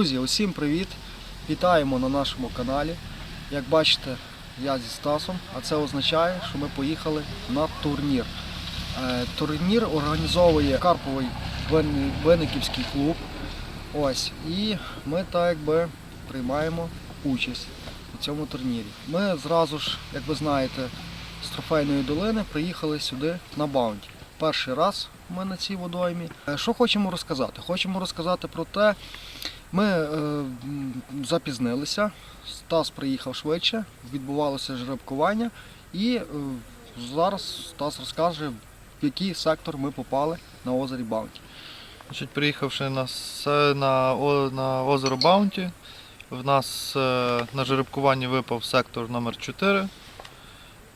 Друзі, усім привіт! Вітаємо на нашому каналі. Як бачите, я зі Стасом, а це означає, що ми поїхали на турнір. Е, Турнір організовує Карповий Винниківський клуб. Ось, і ми так якби приймаємо участь у цьому турнірі. Ми зразу ж, як ви знаєте, з трофейної долини приїхали сюди на Баунті. Перший раз ми на цій водоймі. Е, Що хочемо розказати? Хочемо розказати про те, ми е, запізнилися. Стас приїхав швидше, відбувалося жеребкування, і е, зараз Стас розкаже, в який сектор ми попали на озері Баунті. Значить, приїхавши на, на, на озеро Баунті, в нас е, на жеребкуванні випав сектор номер 4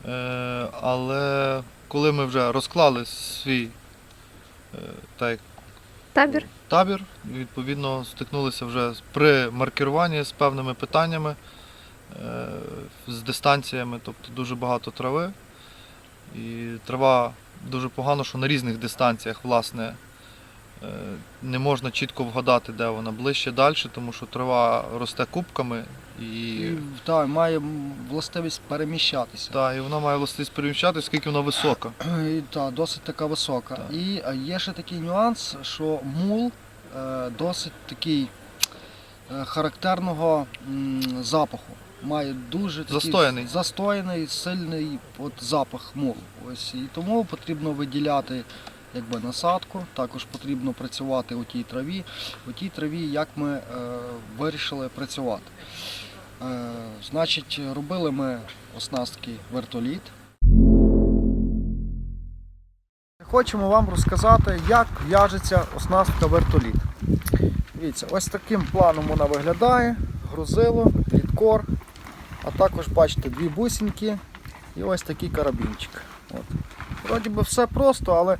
Е, але коли ми вже розклали свій е, так, Табір. табір, відповідно стикнулися вже при маркіруванні з певними питаннями, е, з дистанціями, тобто дуже багато трави. І трава дуже погано, що на різних дистанціях, власне, не можна чітко вгадати, де вона ближче далі, тому що трава росте кубками і, І та, має властивість переміщатися. та, і вона має властивість переміщатися, оскільки вона висока. І, та, досить така висока. Так. І е, є ще такий нюанс, що мул е, досить такий е, характерного м, запаху. Має дуже такий Застояний. застояний, сильний от, запах мул. Ось, і тому потрібно виділяти якби, насадку, також потрібно працювати у тій траві. У тій траві, як ми е, вирішили працювати. Е, значить, робили ми оснастки вертоліт. Хочемо вам розказати, як в'яжеться оснастка вертоліт. Дивіться, ось таким планом вона виглядає. Грузило, літкор, а також бачите дві бусинки і ось такий карабінчик. От. Вроді би все просто, але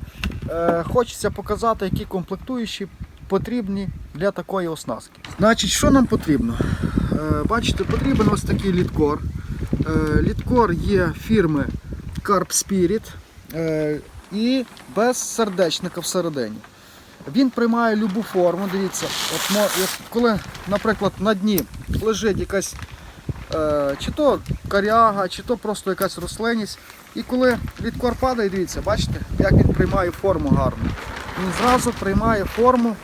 хочеться показати, які комплектуючі потрібні для такої оснастки. Значить, що нам потрібно? Е, бачите, потрібен ось такий літкор. Е, літкор є фірми Carp Spirit е, і без сердечника всередині. Він приймає любу форму. Дивіться, от, коли, наприклад, на дні лежить якась е, чи то коряга, чи то просто якась рослинність. І коли літкор падає, дивіться, бачите, як він приймає форму гарно. Він зразу приймає форму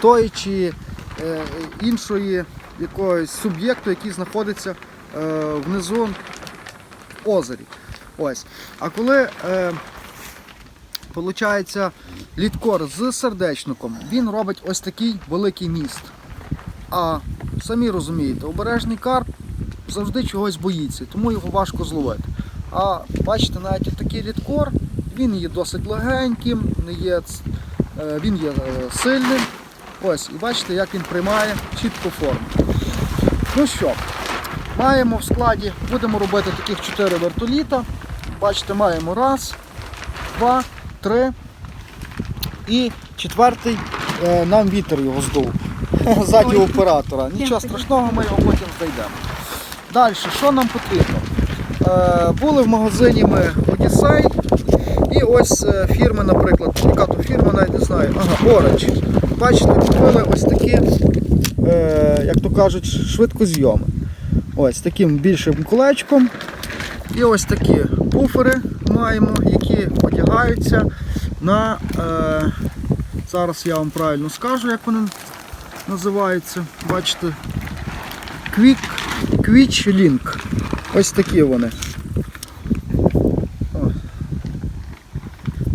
тої чи е, іншої якогось суб'єкту, який знаходиться е, внизу в озері. Ось. А коли е, Получається, літкор з сердечником, він робить ось такий великий міст. А самі розумієте, обережний карп завжди чогось боїться, тому його важко зловити. А бачите, навіть от такий літкор, він є досить легеньким, не є, е, він є е, сильним. Ось, і бачите, як він приймає чітку форму. Ну що, маємо в складі, будемо робити таких 4 вертоліта. Бачите, маємо раз, два, три. І четвертий е, нам вітер його здув. Ззаді оператора. Нічого страшного, ми його потім знайдемо. Далі, що нам потрібно? Е, були в магазині ми Одіссей. І ось е, фірми, наприклад, яка то фірма, навіть не знаю. Ага, Orange. Бачите, купили ось такі, е, як то кажуть, швидкозйоми. Ось таким більшим кулечком. І ось такі буфери маємо, які одягаються на. Зараз я вам правильно скажу, як вони називаються. Бачите. Quick, Quick Link. Ось такі вони.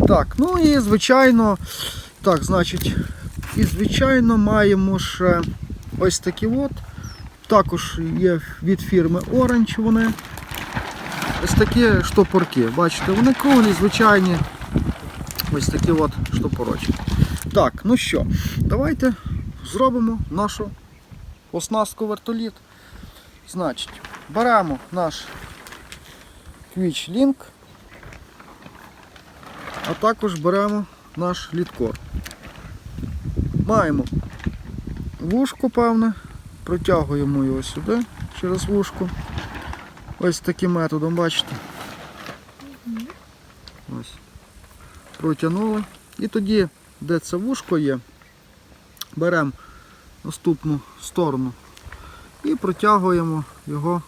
Так, ну і звичайно, так, значить, і звичайно маємо ще ось такі от. Також є від фірми Orange вони. Ось такі штопорки. Бачите, вони круглі, звичайні. Ось такі от штопорочки. Так, ну що, давайте зробимо нашу оснастку вертоліт. Значить, беремо наш Twitch Link, а також беремо наш літкор. Маємо вушко певне, протягуємо його сюди через вушко. Ось таким методом, бачите. Ось. Протягнули. І тоді, де це вушко є, беремо наступну сторону і протягуємо його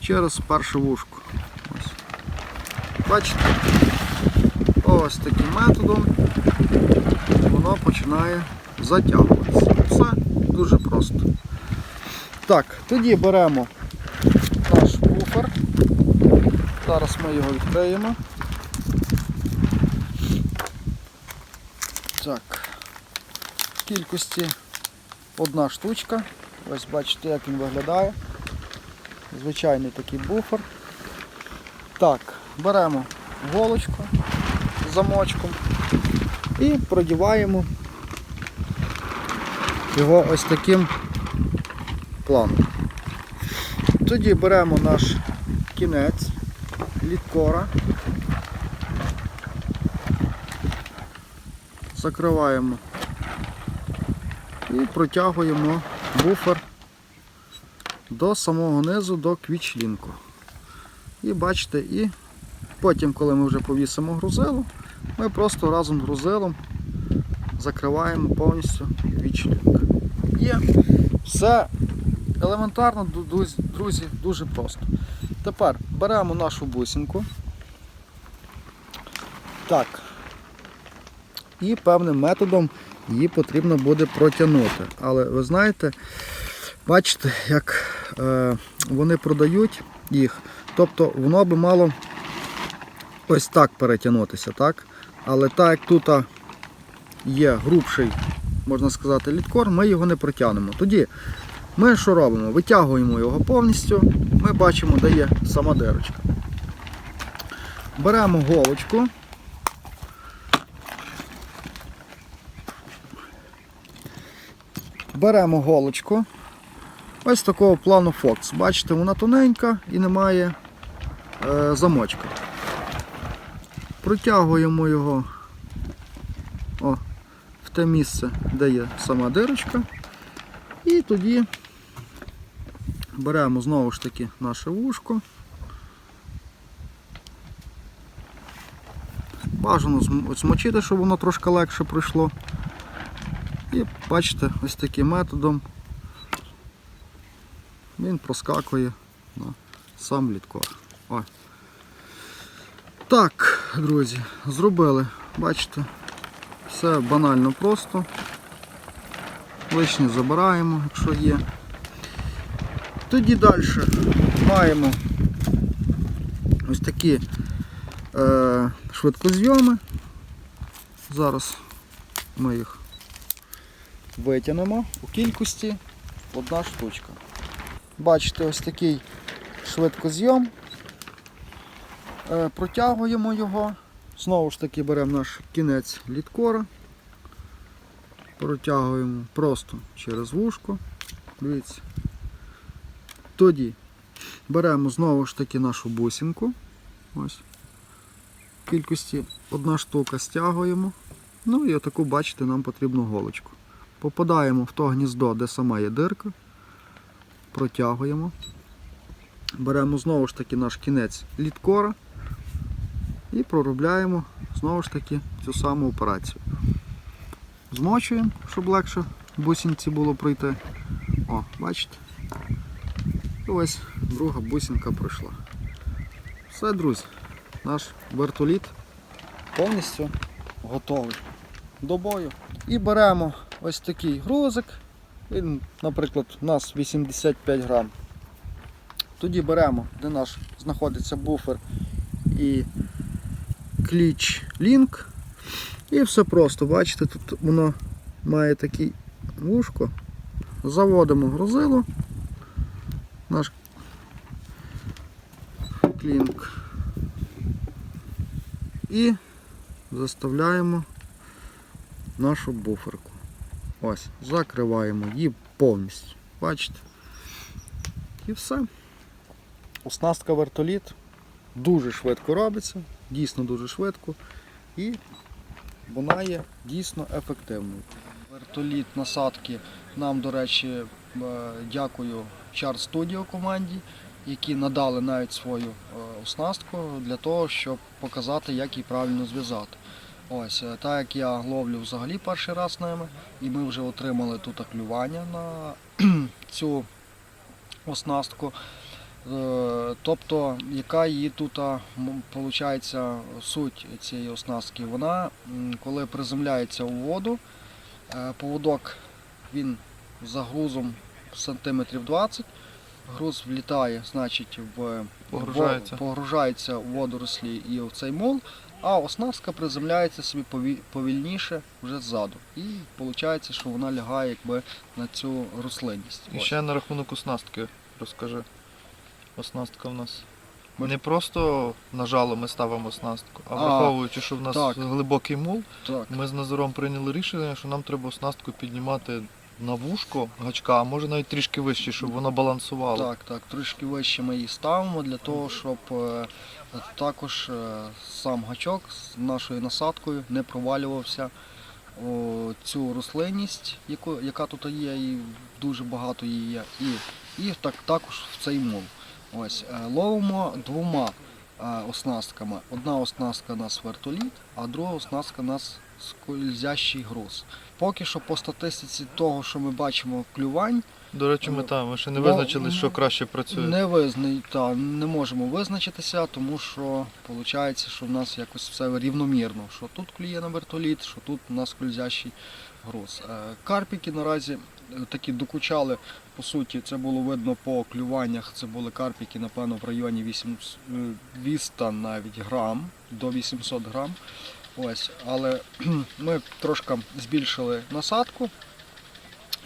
через перше вушко. Ось. Бачите? Ось таким методом воно починає затягуватися. Все дуже просто. Так, тоді беремо наш буфер. Зараз ми його відкриємо. Так. В кількості одна штучка. Ось бачите, як він виглядає. Звичайний такий буфер. Так, беремо голочку з замочком і продіваємо його ось таким планом. Тоді беремо наш кінець літкора, закриваємо і протягуємо буфер до самого низу, до квічлінку. І бачите, і потім, коли ми вже повісимо грузило, ми просто разом з грузилом закриваємо повністю квічлінк. Є все елементарно, друзі, дуже просто. Тепер беремо нашу бусинку. Так. І певним методом її потрібно буде протягнути. Але ви знаєте, бачите, як е, вони продають їх. Тобто воно би мало ось так перетягнутися, так? Але так як тут є грубший, можна сказати, літкор, ми його не протягнемо. Тоді ми що робимо? Витягуємо його повністю, ми бачимо, де є сама дирочка. Беремо голочку. Беремо голочку. Ось такого плану Fox. Бачите, вона тоненька і немає е, замочка. Протягуємо його о, в те місце, де є сама дирочка. І тоді беремо знову ж таки наше вушко. Бажано зм- змочити, щоб воно трошки легше пройшло. І бачите, ось таким методом він проскакує на сам літкор. Ой. Так, друзі, зробили, бачите, все банально просто. Лишнє забираємо, якщо є. Тоді далі маємо ось такі е, швидкозйоми. Зараз ми їх витягнемо у кількості одна штучка. Бачите, ось такий швидкозйом. Е, протягуємо його. Знову ж таки беремо наш кінець літкора. Протягуємо просто через вушко. Дивіться. Тоді беремо знову ж таки нашу бусинку. Ось. В кількості одна штука стягуємо. Ну і отаку, бачите, нам потрібну голочку. Попадаємо в то гніздо, де сама є дирка. Протягуємо. Беремо знову ж таки наш кінець літкора і проробляємо знову ж таки цю саму операцію. Змочуємо, щоб легше бусинці було пройти. О, бачите? І ось друга бусинка пройшла. Все, друзі, наш вертоліт повністю готовий до бою. І беремо ось такий грузик. Він, наприклад, у нас 85 грам. Тоді беремо, де наш знаходиться буфер і кліч лінк. І все просто, бачите, тут воно має такий вушко. Заводимо грузило. Наш клінк. І заставляємо нашу буферку. Ось, закриваємо її повністю. Бачите? І все. Оснастка вертоліт дуже швидко робиться, дійсно дуже швидко. І вона є дійсно ефективною. Вертоліт насадки нам, до речі, е, дякую Char Studio команді, які надали навіть свою е, оснастку для того, щоб показати, як її правильно зв'язати. Ось, е, так як я ловлю взагалі перший раз ними, і ми вже отримали тут клювання на цю оснастку. Е, Тобто, яка її тут виходить суть цієї оснастки? Вона, коли приземляється у воду, е, поводок він за грузом сантиметрів 20, груз влітає, значить, в Погружається. во- погружається в водорослі і в цей мол, а оснастка приземляється собі пові- повільніше вже ззаду. І виходить, що вона лягає якби на цю рослинність. І Ось. ще на рахунок оснастки розкажи. Оснастка в нас. Ми- Не просто на жало ми ставимо оснастку, а А, враховуючи, що в нас так. глибокий мул, Так. ми з Назаром прийняли рішення, що нам треба оснастку піднімати на вушко гачка, а може навіть трішки вище, щоб воно балансувало. Так, так, трішки вище ми її ставимо для того, щоб е, також е, сам гачок з нашою насадкою не провалювався у цю рослинність, яку, яка тут є, і дуже багато її є, і, і так, також в цей мул. Ось, е, ловимо двома оснастками. Одна оснастка у нас вертоліт, а друга оснастка у нас скользящий груз. Поки що по статистиці того, що ми бачимо клювань, До речі, ми там ми ще не Ну, визначили, що ну, краще працює. не визна... та, не можемо визначитися, тому що виходить, що в нас якось все рівномірно. Що тут клює на вертоліт, що тут у нас скользящий груз. Е, Карпіки наразі е, такі докучали. По суті, це було видно по клюваннях. Це були карпіки, напевно, в районі 800, е, 200 навіть грам до 800 грам. Ось, але ми трошки збільшили насадку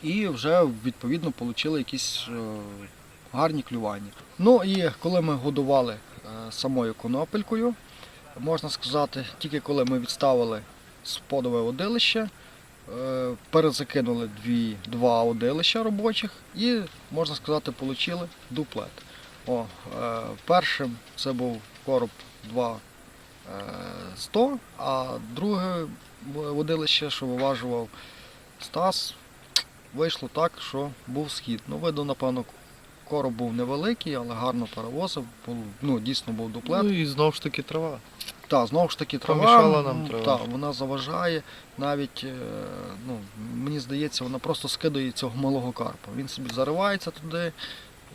і вже відповідно отримали якісь е, гарні клювання. Ну і коли ми годували е, самою конопелькою, можна сказати, тільки коли ми відставили сподове одилище, е, перезакинули дві, два одилища робочих і, можна сказати, отримали дуплет. О, першим це був короб 2 100, а друге водилище, що виважував Стас, вийшло так, що був схід. Ну, видно, напевно, короб був невеликий, але гарно перевозив. Був, ну, дійсно був дуплет. Ну і знову ж таки трава. Так, знову ж таки, трава, Помішала нам трава. Так, вона заважає. Навіть, е, ну, мені здається, вона просто скидає цього малого карпа. Він собі заривається туди,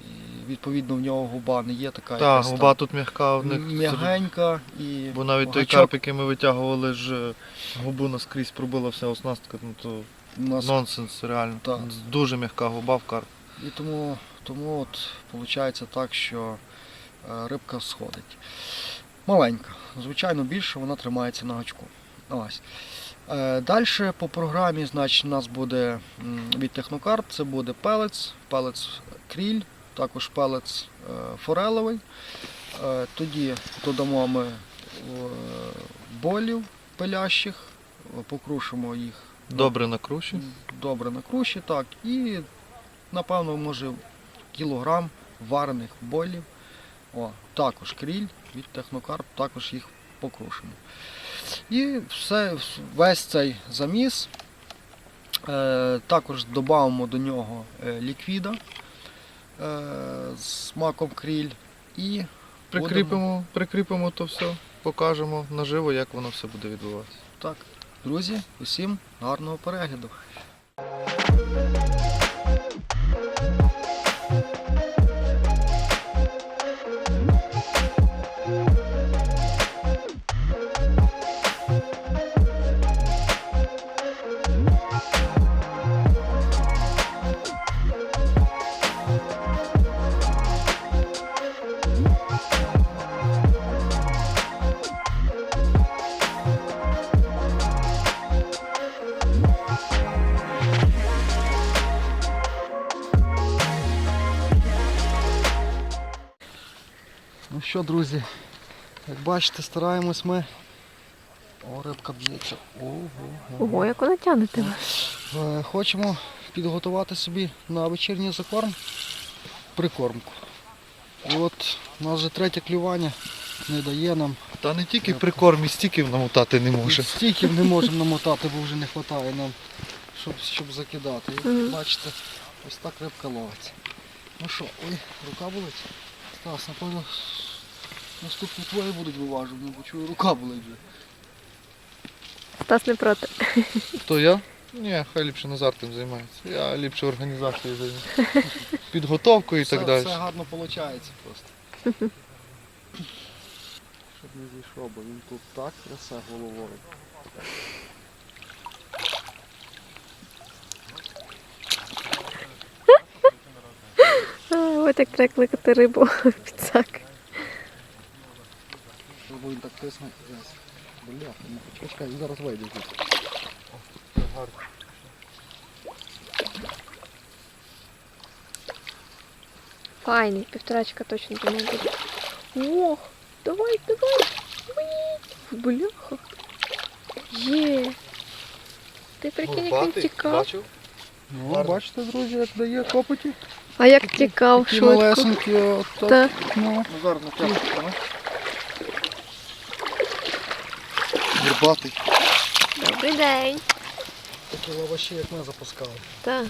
і відповідно в нього губа не є така Так, якась губа тут м'яка в них. м'ягенька. І Бо навіть той гачок карп, який ми витягували ж е, губу наскрізь пробила вся оснастка, ну то у нас нонсенс реально. Так. Дуже м'яка губа в карп. І тому, тому от виходить так, що е, рибка сходить. Маленька. Звичайно, більше вона тримається на гачку. Ось. Е, Далі по програмі значить, у нас буде м, від Технокарп, це буде пелець, пелець кріль, також пелець е, форелевий. Е, Тоді додамо ми е, болів пилящих, покрушимо їх Добре на круші. добре на круші, так. І напевно, може кілограм варених болів. О, також кріль від технокарп, також їх покрушимо. І все, весь цей заміс. Також додамо до нього ліквіда з смаком кріль. І Прикріпимо, прикріпимо то все, покажемо наживо, як воно все буде відбуватися. так, друзі, усім гарного перегляду. Що, друзі, як бачите, стараємось ми. О, рибка б'ється. Ого. Ого, як вона тягне тебе. Е, Хочемо підготувати собі на вечірній закорм прикормку. І от у нас вже третє клювання не дає нам. Та не тільки прикорм, і стіків намотати не може. Стіків не можемо намотати, бо вже не вистачає нам, щоб, щоб закидати. І бачите, ось так рибка ловиться. Ну що, ой, рука болить? Стас, напевно, наступні твої будуть виважувані, бо чую, рука болить вже. Стас не проти. Хто я? Ні, хай ліпше Назар тим займається. Я ліпше організацією займаюся. Підготовкою і так далі. Все гарно виходить просто. Щоб не зійшов, бо він тут так трясе головою. От як треба кликати рибу в підсак. Бо він так тисне. Бля, ну чекай, він зараз вийде звідси. Файний, півторачка точно до мене буде. Ох, давай, давай. Бляха. Є. Ти прикинь, як він тікав. Ну, Гарно. бачите, друзі, як дає копоті. А як тікав Такі швидко. малесенькі, от так. Та. Ну, зараз на тяжко, ну. Горбатий. Добрий день. Такі лаваші, як ми запускали. Так.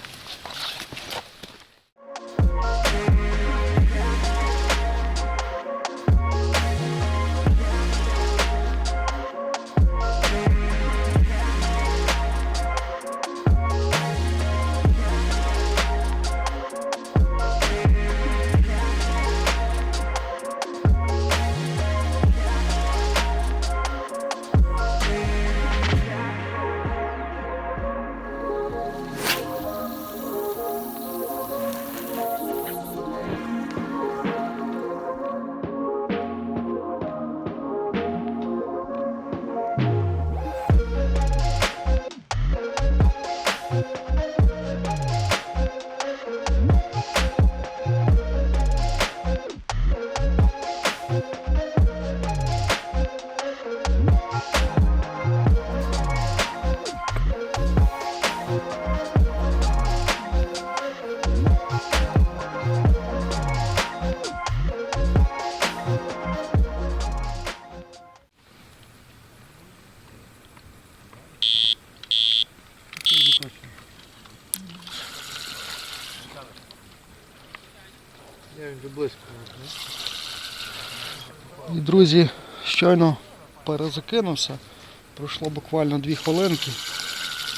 Друзі, щойно перезакинувся. Пройшло буквально дві хвилинки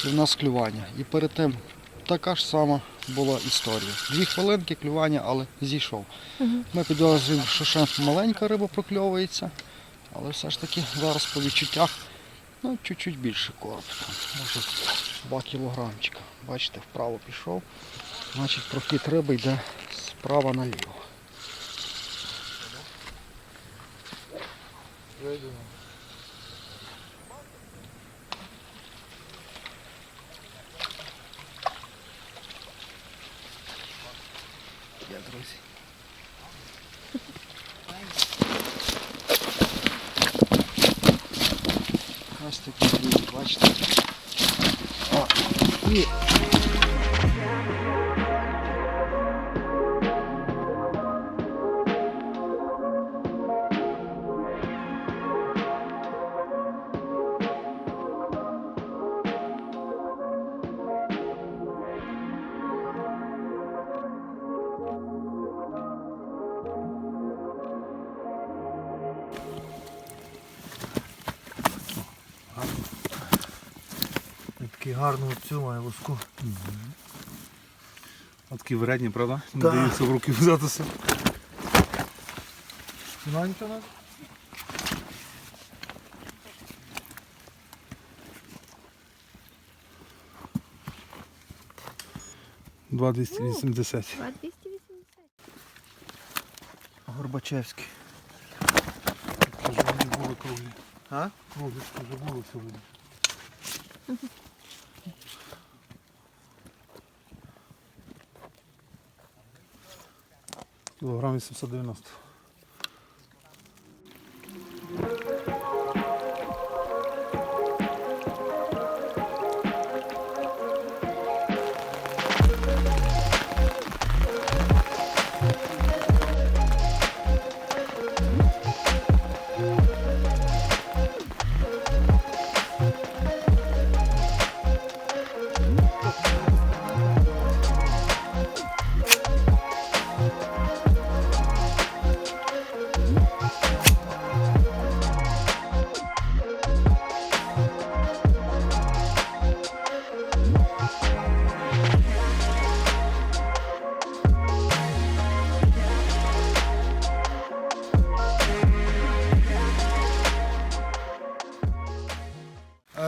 і в нас клювання. І перед тим така ж сама була історія. Дві хвилинки клювання, але зійшов. Мгм. Ми підозрюємо, що ще маленька риба прокльовується, але все ж таки зараз по відчуттях ну, чуть-чуть більше короб. Там, Може 2 кілограмчика. Бачите, вправо пішов. Значить прохід риби йде справа наліво. Є, друзі. Ось такі бачите. О, і гарну цю має лоску. А такі вредні, правда? Не Так. даються в руки взятися. Маленька вона? Два 280. 280. Горбачевський. Вже вони були круглі. А? Круглі, вже були сьогодні. Кілограм 890.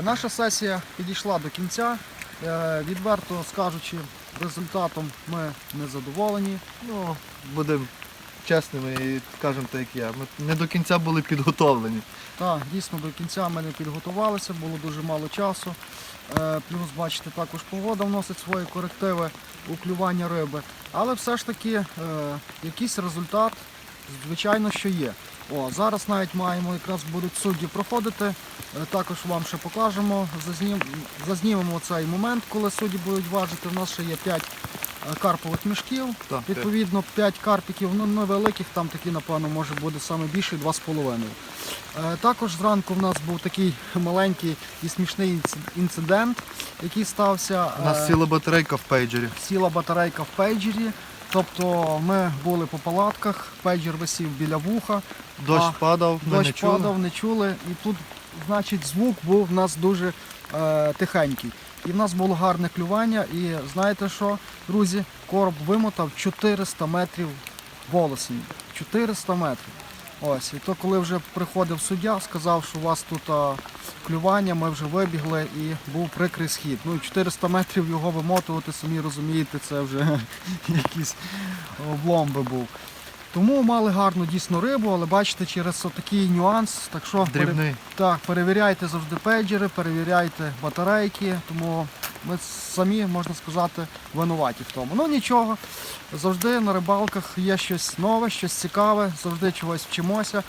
Наша сесія підійшла до кінця. Е, Відверто скажучи, результатом ми не задоволені. Ну, будемо чесними і кажемо так, як є. Ми не до кінця були підготовлені. Так, дійсно до кінця ми не підготувалися, було дуже мало часу. Е, Плюс, бачите, також погода вносить свої корективи у клювання риби. Але все ж таки е, якийсь результат, звичайно, що є. О, зараз навіть маємо, якраз будуть судді проходити. Е, Також вам ще покажемо. Зазнім, зазнімемо цей момент, коли судді будуть важити. У нас ще є 5 карпових мішків. Так, Відповідно, 5 карпіків, ну невеликих, там такі, напевно, може буде саме більше 2,5. Е, Також зранку в нас був такий маленький і смішний інцидент, який стався. У нас Е, сіла батарейка в пейджері. сіла батарейка в пейджері. Тобто ми були по палатках, пейджер висів біля вуха, Дощ А, падав, ми дощ не чули. падав, не чули. І тут, значить, звук був в нас дуже е, тихенький. І в нас було гарне клювання. І знаєте що, друзі, короб вимотав 400 метрів волосінь. 400 метрів. Ось, і то коли вже приходив суддя, сказав, що у вас тут а, клювання, ми вже вибігли і був прикрий схід. Ну і 400 метрів його вимотувати, самі розумієте, це вже якийсь облом би був. Тому мали гарну дійсно рибу, але бачите, через такий нюанс. Так що пере- так, перевіряйте завжди пейджери, перевіряйте батарейки, тому ми самі, можна сказати, винуваті в тому. Ну нічого, завжди на рибалках є щось нове, щось цікаве, завжди чогось вчимося.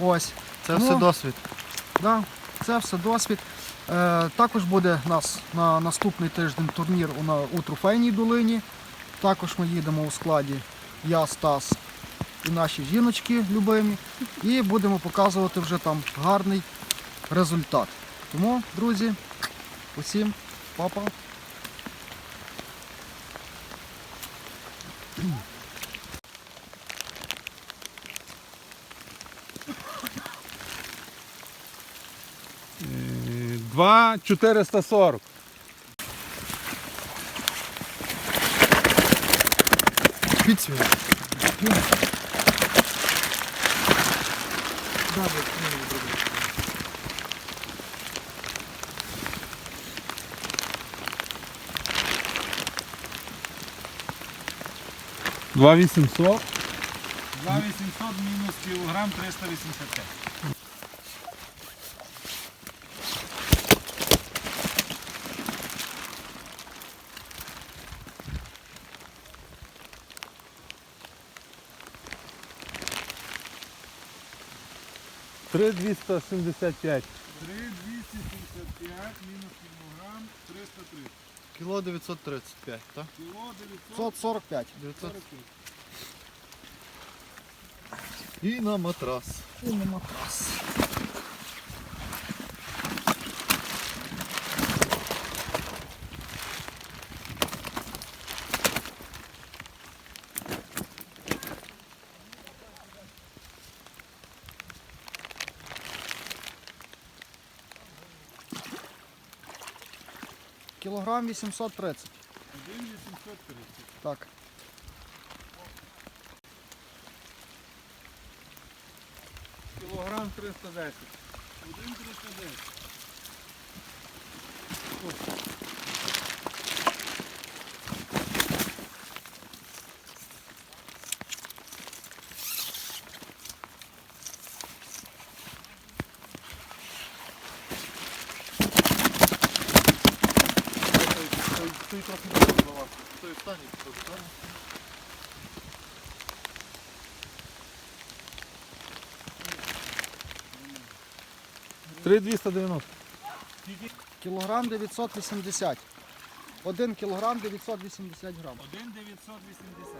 Ось, Це Ну, все досвід. да, це все досвід. Е, також буде у нас на наступний тиждень турнір у, на, у Трофейній долині. Також ми їдемо у складі я, Стас і наші жіночки любимі. І будемо показувати вже там гарний результат. Тому, друзі, усім папа. Два 440. Підсвіт. Два 800. 2800 мінус кілограм 385. Три 275. 3275 мінус кілограм 330. Кіло 935, так? Кіло 900. 545. 900. І на матрас. І на матрас. Кілограм 830. 1830. Так. Кілограм 310. 1,310. Той, той трохи не було. Той останній трохи, так? Три 290. Кілограм 980. Один кілограм 980 грам. 1,980.